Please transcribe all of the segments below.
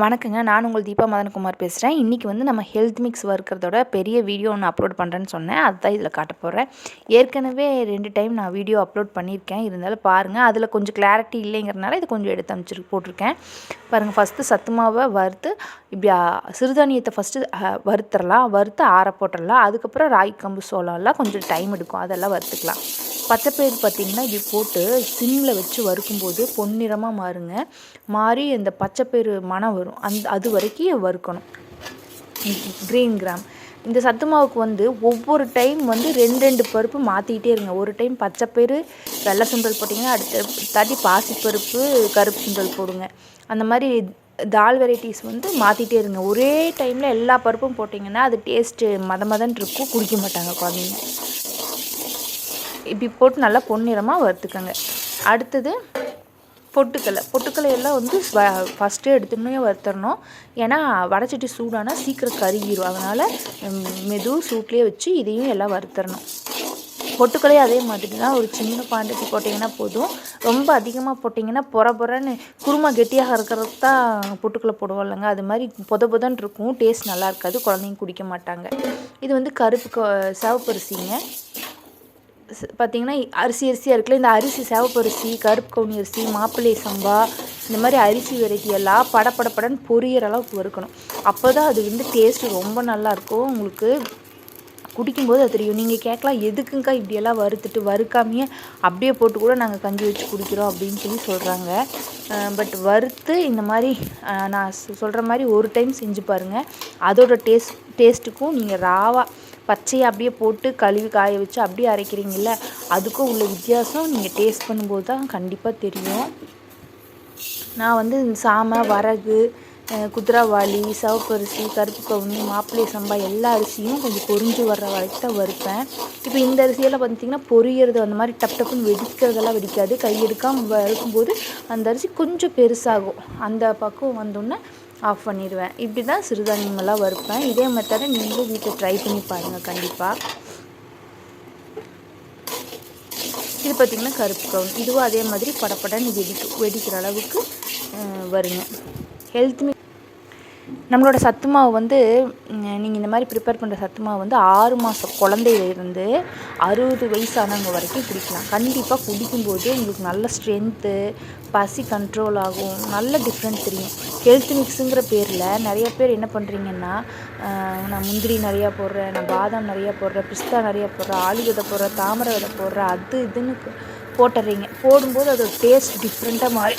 வணக்கங்க. நான் உங்கள் தீபா மதனகுமார் பேசுகிறேன் இன்றைக்கி வந்து நம்ம ஹெல்த் மிக்ஸ் வறுக்கிறதோட பெரிய வீடியோ ஒன்று அப்லோட் பண்ணுறேன்னு சொன்னேன். அதுதான் இதில் காட்ட போகிறேன் ஏற்கனவே ரெண்டு டைம் நான் வீடியோ அப்லோட் பண்ணியிருக்கேன். இருந்தாலும் பாருங்கள் அதில் கொஞ்சம் கிளாரிட்டி இல்லைங்கிறனால இது கொஞ்சம் எடுத்து அமைச்சிரு போட்டிருக்கேன். பாருங்கள் ஃபஸ்ட்டு சத்து மாவை வறுத்து இப்படி சிறுதானியத்தை ஃபஸ்ட்டு வறுத்துடலாம் வறுத்து ஆற போட்டுடலாம் அதுக்கப்புறம் ராகி கம்பு சோளம்லாம் கொஞ்சம் டைம் எடுக்கும். அதெல்லாம் வறுத்துக்கலாம். பச்சைப்பயிறு பார்த்திங்கன்னா இப்படி போட்டு சிம்மில் வச்சு வறுக்கும்போது பொன்னிறமாக மாறுங்க. மாறி இந்த பச்சைப்பயிறு மணம் வரும். அந்த அது வரைக்கும் வறுக்கணும். Green gram. இந்த சத்து மாவுக்கு வந்து ஒவ்வொரு டைம் வந்து ரெண்டு ரெண்டு பருப்பு மாற்றிக்கிட்டே இருங்க. ஒரு டைம் பச்சைப்பயிறு வெள்ளை சுண்டல் போட்டிங்கன்னா அடுத்த தாட்டி பாசிப்பருப்பு கருப்பு சுண்டல் போடுங்க. அந்த மாதிரி தால் வெரைட்டிஸ் வந்து மாற்றிட்டே இருங்க. ஒரே டைமில் எல்லா பருப்பும் போட்டிங்கன்னா அது டேஸ்ட்டு மத மதன் இருக்கும். குடிக்க மாட்டாங்க குழந்தைங்க. இப்படி போட்டு நல்லா பொன்னிறமாக வறுத்துக்கோங்க. அடுத்தது பொட்டுக்கலை பொட்டுக்கலையெல்லாம் வந்து ஃபஸ்ட்டு எடுத்துனே வறுத்துடணும் ஏன்னா வடச்சட்டி சூடானால் சீக்கிரம் கருகிடும் அதனால் மெது சூட்லேயே வச்சு இதையும் எல்லாம் வறுத்துடணும் பொட்டுக்கலையே அதே மாதிரி தான். ஒரு சின்ன குவான்டிட்டி போட்டிங்கன்னா போதும். ரொம்ப அதிகமாக போட்டிங்கன்னா பொற பொறன்னு குருமா கெட்டியாக இருக்கிறது தான் பொட்டுக்கலை போடுவோம் இல்லைங்க. அது மாதிரி பொத பொதன்னு இருக்கும். டேஸ்ட் நல்லா இருக்காது. குழந்தைங்க குடிக்க மாட்டாங்க. இது வந்து கருப்பு சேவப்பரிசிங்க சிவப்பரிசிங்க பார்த்தீங்கன்னா அரிசி அரிசியாக இருக்குல்ல இந்த அரிசி சிவப்பு அரிசி கருப்பு கவுனி அரிசி மாப்பிள்ளை சம்பா இந்த மாதிரி அரிசி வெரைட்டி எல்லாம் படப்படப்படன்னு பொரியற அளவுக்கு வறுக்கணும். அப்போ தான் அது வந்து டேஸ்ட்டு ரொம்ப நல்லாயிருக்கும் உங்களுக்கு குடிக்கும்போது அது தெரியும். நீங்கள் கேட்கலாம் எதுக்குங்கக்கா இப்படியெல்லாம் வறுத்துட்டு வறுக்காமையே அப்படியே போட்டு கூட நாங்கள் கஞ்சி வச்சு குடிக்கிறோம் அப்படின்னு சொல்லி சொல்கிறாங்க பட் வறுத்து இந்த மாதிரி நான் சொல்கிற மாதிரி ஒரு டைம் செஞ்சு பாருங்கள் அதோட டேஸ்ட் டேஸ்ட்டுக்கும் நீங்கள் ராவா பச்சையை அப்படியே போட்டு கழுவி காய வச்சு அப்படியே அரைக்கிறீங்கல்ல அதுக்கும் உள்ள வித்தியாசம் நீங்கள் டேஸ்ட் பண்ணும்போது தான் கண்டிப்பாக தெரியும். நான் வந்து இந்த சாமை வரகு குதிராவாளி சவப்பரிசி சிவப்பரிசி கருப்பு கவுனி மாப்பிள்ளை சம்பா எல்லா அரிசியும் கொஞ்சம் பொரிஞ்சு வர்ற வரைக்கும் தான் வறுப்பேன். இப்போ இந்த அரிசியெல்லாம் பார்த்திங்கன்னா பொரியறது அந்த மாதிரி டப் டப்புன்னு வெடிக்கிறதெல்லாம் வெடிக்காது. கையெடுக்காமல் வறுக்கும்போது அந்த அரிசி கொஞ்சம் பெருசாகும். அந்த பக்குவம் வந்தோன்னே ஆஃப் பண்ணிடுவேன். இப்படி தான் சிறுதானியமெல்லாம் வறுப்பேன். இதே மெத்தடை நீங்களும் வீட்டில் ட்ரை பண்ணி பாருங்கள் கண்டிப்பாக இது பார்த்திங்கன்னா கருப்பு கவுன். இதுவும் அதே மாதிரி படப்படன்னு வெடிக்கும் வெடிக்கிற அளவுக்கு வருங்க. ஹெல்த் நம்மளோட சத்து மாவு வந்து நீங்கள் இந்த மாதிரி ப்ரிப்பேர் பண்ணுற சத்து மாவு வந்து ஆறு மாதம் குழந்தையிலேருந்து அறுபது வயசானவங்க வரைக்கும் குடிக்கலாம். கண்டிப்பாக குடிக்கும்போது உங்களுக்கு நல்ல ஸ்ட்ரென்த்து பசி கண்ட்ரோல் ஆகும். நல்ல டிஃப்ரெண்ட் தெரியும். ஹெல்த் மிக்ஸுங்கிற பேரில் நிறைய பேர் என்ன பண்ணுறீங்கன்னா நான் முந்திரி நிறையா போடுறேன் நான் பாதாம் நிறையா போடுறேன் பிஸ்தா நிறையா போடுறேன் ஆளு விதை போடுறேன் தாமரை விதை போடுறேன் அது இதுன்னு போட்டுறீங்க. போடும்போது அதோட டேஸ்ட் டிஃப்ரெண்ட்டாக மாறி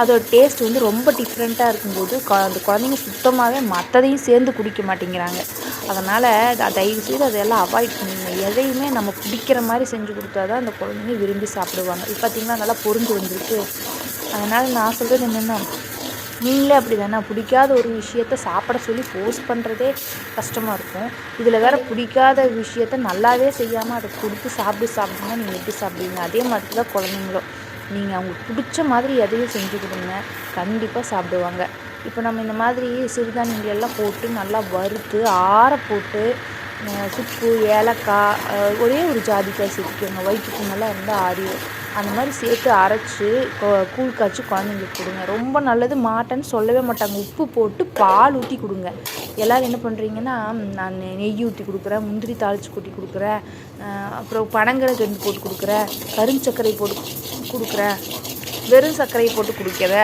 அதோட டேஸ்ட் வந்து ரொம்ப டிஃப்ரெண்ட்டாக இருக்கும்போது அந்த குழந்தைங்க சுத்தமாகவே மற்றதையும் சேர்ந்து குடிக்க மாட்டேங்கிறாங்க. அதனால் தயவு செய்து அதெல்லாம் அவாய்ட் பண்ணுங்க எதையுமே நம்ம பிடிக்கிற மாதிரி செஞ்சு கொடுத்தா தான் அந்த குழந்தைங்க விரும்பி சாப்பிடுவாங்க. இப்போ பார்த்திங்கன்னா நல்லா பொருந்து வந்துருக்கு. அதனால் நான் சொல்கிறது என்னென்னா நீங்களே அப்படி தானே பிடிக்காத ஒரு விஷயத்த சாப்பிட சொல்லி ஃபோர்ஸ் பண்ணுறதே கஷ்டமாக இருக்கும். இதில் வேறு பிடிக்காத விஷயத்த நல்லாவே செய்யாமல் அதை கொடுத்து சாப்பிட்டு சாப்பிடுங்க நீங்கள் எப்படி சாப்பிடுவீங்க? அதே மாதிரி தான் குழந்தைங்களும். நீங்கள் அவங்களுக்கு பிடிச்ச மாதிரி எதையும் செஞ்சு கொடுங்க. கண்டிப்பாக சாப்பிடுவாங்க. இப்போ நம்ம இந்த மாதிரி சிறுதானியங்கள் எல்லாம் போட்டு நல்லா வறுத்து ஆற போட்டு சுக்கு ஏலக்காய் ஒரே ஒரு ஜாதிக்காய் சேர்த்துக்கோங்க. வயிற்றுக்கு நல்லா இருந்தால் ஆறிடும் அந்த மாதிரி சேர்த்து அரைச்சி கூழ் காய்ச்சி குழந்தைங்களுக்கு கொடுங்க. ரொம்ப நல்லது. மாட்டேன்னு சொல்லவே மாட்டாங்க. உப்பு போட்டு பால் ஊற்றி கொடுங்க. எல்லோரும் என்ன பண்ணுறீங்கன்னா நான் நெய் ஊற்றி கொடுக்குறேன் முந்திரி தாளித்து கொட்டி கொடுக்குறேன் அப்புறம் பனங்கரை கண்டு போட்டு கொடுக்குறேன் கருஞ்சக்கரை போட்டு கொடுக்குற? வெறும் சர்க்கரையை போட்டு குடிக்கிற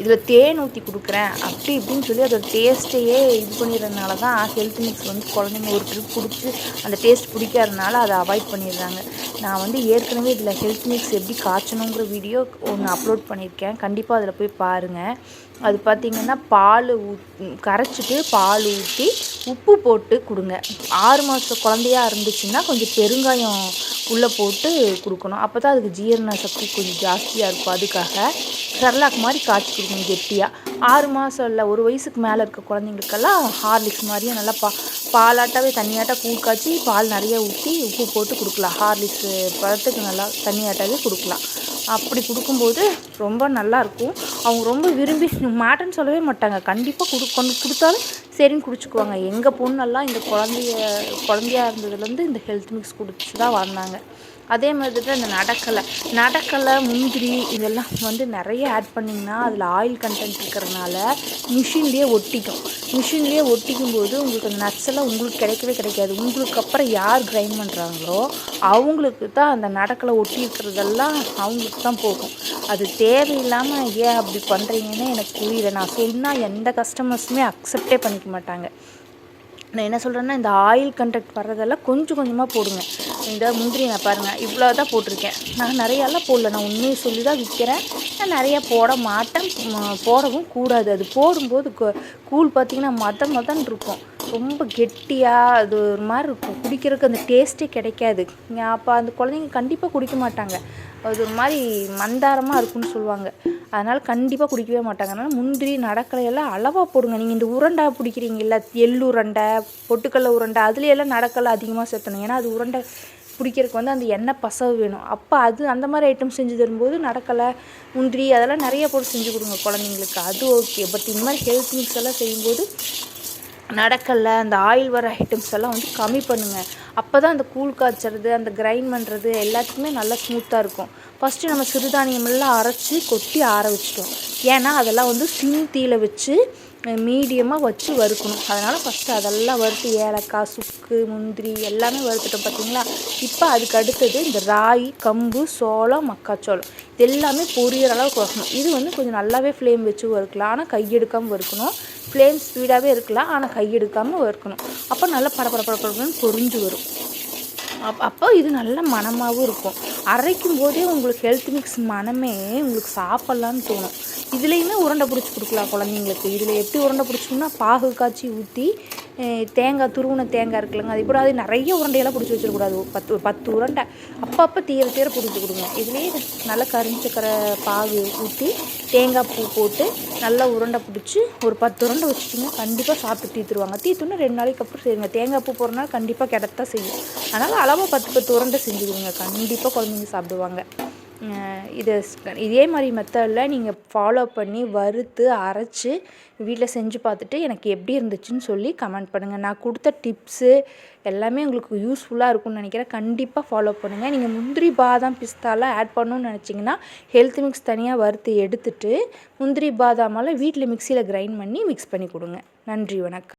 இதில் தேன் ஊற்றி கொடுக்குறேன் அப்படி இப்படின்னு சொல்லி அதோட டேஸ்ட்டையே இது பண்ணிடுறதுனால தான் ஹெல்த் மிக்ஸ் வந்து குழந்தைங்க ஒரு ட்ரிப் கொடுத்து அந்த டேஸ்ட் பிடிக்காதனால அதை அவாய்ட் பண்ணிடுறாங்க. நான் வந்து ஏற்கனவே இதில் ஹெல்த் மிக்ஸ் எப்படி காய்ச்சணுங்கிற வீடியோ ஒன்று அப்லோட் பண்ணியிருக்கேன். கண்டிப்பாக அதில் போய் பாருங்கள் அது பார்த்திங்கன்னா பால் ஊத் கரைச்சிட்டு பால் ஊற்றி உப்பு போட்டு கொடுங்க. ஆறு மாத குழந்தையா இருந்துச்சுன்னா கொஞ்சம் பெருங்காயம் உள்ளே போட்டு கொடுக்கணும். அப்போ தான் அதுக்கு ஜீரண சக்தி கொஞ்சம் ஜாஸ்தியாக இருக்கும். அதுக்காக செர்லாக் மாதிரி காய்ச்சி கொடுக்கணும் கெட்டியாக ஆறு மாதம் இல்லை ஒரு வயசுக்கு மேலே இருக்க குழந்தைங்களுக்கெல்லாம் ஹார்லிக்ஸ் மாதிரியே நல்லா பா பாலாட்டாவே தண்ணியாட்டா கூழ் காய்ச்சி பால் நிறைய ஊற்றி உப்பு போட்டு கொடுக்கலாம். ஹார்லிக்ஸு பழத்துக்கு நல்லா தண்ணியாட்டாவே கொடுக்கலாம். அப்படி கொடுக்கும்போது ரொம்ப நல்லா இருக்கும். அவங்க ரொம்ப விரும்பி மாட்டேன்னு சொல்லவே மாட்டாங்க. கண்டிப்பாக கொடு கொண்டு கொடுத்தாலும் சரின்னு குடிச்சுக்குவாங்க. எங்கள் பொண்ணெல்லாம் இந்த குழந்தைய குழந்தையா இருந்ததுலேருந்து இந்த ஹெல்த் மிக்ஸ் குடிச்சு தான் வந்தாங்க அதே மாதிரி தான் இந்த நடக்கலை. நடக்கலை முந்திரி இதெல்லாம் வந்து நிறைய ஆட் பண்ணிங்கன்னா அதில் ஆயில் கண்டென்ட் இருக்கிறதுனால மிஷின்லேயே ஒட்டிக்கும். மிஷின்லேயே ஒட்டிக்கும் போது உங்களுக்கு அந்த நட்ஸ் எல்லாம் உங்களுக்கு கிடைக்கவே கிடைக்காது. உங்களுக்கு அப்புறம் யார் கிரைண்ட் பண்ணுறாங்களோ அவங்களுக்கு தான் அந்த நடக்கலை ஒட்டி இருக்கிறதெல்லாம் அவங்களுக்கு தான் போகும். அது தேவையில்லாமல் ஏன் அப்படி பண்ணுறீங்கன்னு எனக்கு புரியல. நான் சொன்னால் எந்த கஸ்டமர்ஸுமே அக்செப்டே பண்ணிக்க மாட்டாங்க. நான் என்ன சொல்கிறேன்னா இந்த ஆயில் கண்டக்ட் வர்றதெல்லாம் கொஞ்சம் கொஞ்சமாக போடுங்க. இந்த முந்திரி நான் பாருங்கள் இவ்வளோ தான் போட்டிருக்கேன். நான் நிறையாலாம் போடல. நான் உண்மையை சொல்லி தான் விற்கிறேன் நான் நிறையா போட மாட்டேன். போடவும் கூடாது. அது போடும்போது கூழ் பார்த்திங்கன்னா மத மதன் இருக்கும். ரொம்ப கெட்டியாக அது ஒரு மாதிரி இருக்கும். குடிக்கிறதுக்கு அந்த டேஸ்ட்டே கிடைக்காது. அப்போ அந்த குழந்தைங்க கண்டிப்பாக குடிக்க மாட்டாங்க. அது ஒரு மாதிரி மந்தாரமாக இருக்கும்னு சொல்லுவாங்க. அதனால் கண்டிப்பாக குடிக்கவே மாட்டாங்க. அதனால் முந்திரி நடக்கலையெல்லாம் அளவாக போடுங்க. நீங்கள் இந்த உருண்டை பிடிக்கிறீங்கல்ல எள் உருண்டை பொட்டுக்கடலை உருண்டை அதுலேயெல்லாம் நடக்கலை அதிகமாக சேர்த்தணும். ஏன்னா அது உருண்டை பிடிக்கிறதுக்கு வந்து அந்த எண்ணெய் பசவு வேணும். அப்போ அது அந்த மாதிரி ஐட்டம் செஞ்சு தரும்போது நடக்கலை முந்திரி அதெல்லாம் நிறைய போட்டு செஞ்சு கொடுங்க குழந்தைங்களுக்கு. அது ஓகே பட் இந்த மாதிரி ஹெல்த் மிக்ஸ் எல்லாம் செய்யும்போது நடக்கல அந்த ஆயில் வர ஐட்டம்ஸ் எல்லாம் வந்து கம்மி பண்ணுங்கள் அப்போ தான் அந்த கூழ் காய்ச்சறது அந்த கிரைண்ட் பண்ணுறது எல்லாத்துக்குமே நல்லா ஸ்மூத்தாக இருக்கும். ஃபஸ்ட்டு நம்ம சிறுதானியமெல்லாம் அரைச்சி கொட்டி ஆற வச்சிட்டோம். ஏன்னா அதெல்லாம் வந்து சிம் தீயில வச்சு மீடியமாக வச்சு வறுக்கணும். அதனால் ஃபஸ்ட்டு அதெல்லாம் வறுத்து ஏலக்காய் சுக்கு முந்திரி எல்லாமே வறுத்துட்டோம் பார்த்தீங்களா இப்போ அதுக்கு அடுத்தது இந்த ராகி கம்பு சோளம் மக்காச்சோளம். இது எல்லாமே பொரியற அளவுக்கு வறுக்கணும். இது வந்து கொஞ்சம் நல்லாவே ஃப்ளேம் வச்சு வறுக்கலாம். ஆனால் கையெடுக்காமல் வறுக்கணும். ஃப்ளேம் ஸ்பீடாகவே இருக்கலாம். ஆனால் கையெடுக்காமல் வறுக்கணும் அப்போ நல்லா படபட படப்படன்னு பொறிஞ்சு வரும். அப் அப்போ இது நல்ல மனமாகவும் இருக்கும். அரைக்கும் போதே உங்களுக்கு ஹெல்த் மிக்ஸ் மனமே உங்களுக்கு சாப்பிட்லான்னு தோணும். இதுலேயுமே உருண்டை பிடிச்சி கொடுக்கலாம் குழந்தைங்களுக்கு. இதில் எப்படி உருண்டை பிடிச்சோம்னா பாகு காய்ச்சி ஊற்றி தேங்காய் துருவின தேங்காய் இருக்குல்லங்க. அது கூட அது நிறைய உருண்டையெல்லாம் பிடிச்சி வச்சிடக்கூடாது. பத்து பத்து உருண்டை. அப்பப்போ தீர தீர பிடிச்சி கொடுங்க. இதுலேயே நல்லா கரிஞ்சக்கரை பாகு ஊற்றி தேங்காய் பூ போட்டு நல்லா உருண்டை பிடிச்சி ஒரு பத்து உருண்டை வச்சுட்டிங்கன்னா கண்டிப்பாக சாப்பிட்டு தீத்துருவாங்க தீத்துன்னு ரெண்டு நாளைக்கு அப்புறம் செய்யுங்க. தேங்காய் பூ போடுறதுனால கண்டிப்பாக கிடத்தான் செய்யும். அதனால் அளவாக பத்து பத்து உருண்டை செஞ்சு கொடுங்க. கண்டிப்பாக குழந்தைங்க சாப்பிடுவாங்க. இது இதே மாதிரி மெத்தடில் நீங்கள் ஃபாலோ பண்ணி வறுத்து அரைச்சி வீட்டில் செஞ்சு பார்த்துட்டு எனக்கு எப்படி இருந்துச்சுன்னு சொல்லி கமெண்ட் பண்ணுங்கள் நான் கொடுத்த டிப்ஸு எல்லாமே உங்களுக்கு யூஸ்ஃபுல்லாக இருக்கும்னு நினைக்கிறேன். கண்டிப்பாக ஃபாலோ பண்ணுங்கள் நீங்கள் முந்திரி பாதாம் பிஸ்தாலாம் ஆட் பண்ணணும்னு நினச்சிங்கன்னா ஹெல்த் மிக்ஸ் தனியாக வறுத்து எடுத்துட்டு முந்திரி பாதாமெல்லாம் வீட்டில் மிக்சியில் கிரைண்ட் பண்ணி மிக்ஸ் பண்ணி கொடுங்க. நன்றி வணக்கம்.